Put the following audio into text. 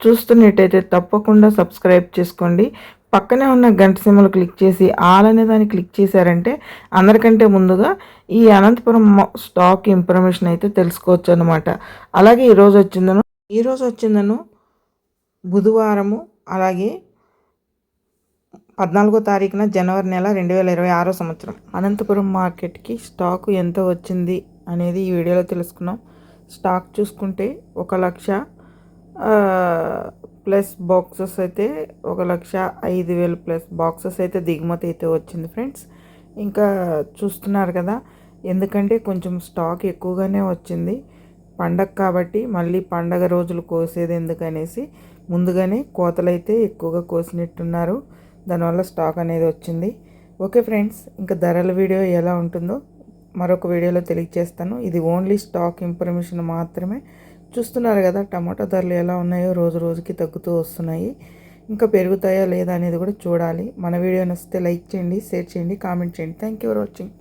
చూస్తున్నట్టయితే తప్పకుండా సబ్స్క్రైబ్ చేసుకోండి. పక్కనే ఉన్న గంట సిమ్మలు క్లిక్ చేసి ఆల్ అనే దాన్ని క్లిక్ చేశారంటే అందరికంటే ముందుగా ఈ అనంతపురం స్టాక్ ఇన్ఫర్మేషన్ అయితే తెలుసుకోవచ్చు అనమాట అలాగే ఈరోజు వచ్చిందను ఈరోజు వచ్చిందను బుధవారము అలాగే పద్నాలుగో తారీఖున జనవరి నెల రెండు వేల ఇరవై ఆరో సంవత్సరం. అనంతపురం మార్కెట్కి స్టాకు ఎంత వచ్చింది అనేది ఈ వీడియోలో తెలుసుకున్నాం. స్టాక్ చూసుకుంటే ఒక లక్ష ప్లస్ బాక్సెస్ అయితే ఒక లక్ష ఐదు వేలు ప్లస్ బాక్సెస్ అయితే దిగుమతి అయితే వచ్చింది ఫ్రెండ్స్. ఇంకా చూస్తున్నారు కదా ఎందుకంటే కొంచెం స్టాక్ ఎక్కువగానే వచ్చింది. పండగ కాబట్టి మళ్ళీ పండగ రోజులు కోసేది ఎందుకనేసి ముందుగానే కోతలు అయితే ఎక్కువగా కోసినట్టున్నారు. దానివల్ల స్టాక్ అనేది వచ్చింది. ఓకే ఫ్రెండ్స్ ఇంకా ధరల వీడియో ఎలా ఉంటుందో మరొక వీడియోలో తెలియజేస్తాను ఇది ఓన్లీ స్టాక్ ఇన్ఫర్మేషన్ మాత్రమే. చూస్తున్నారు కదా టమాటో ధరలు ఎలా ఉన్నాయో రోజు రోజుకి తగ్గుతూ వస్తున్నాయి. ఇంకా పెరుగుతాయా లేదా అనేది కూడా చూడాలి. మన వీడియో నచ్చితే లైక్ చేయండి షేర్ చేయండి కామెంట్ చేయండి. Thank you for watching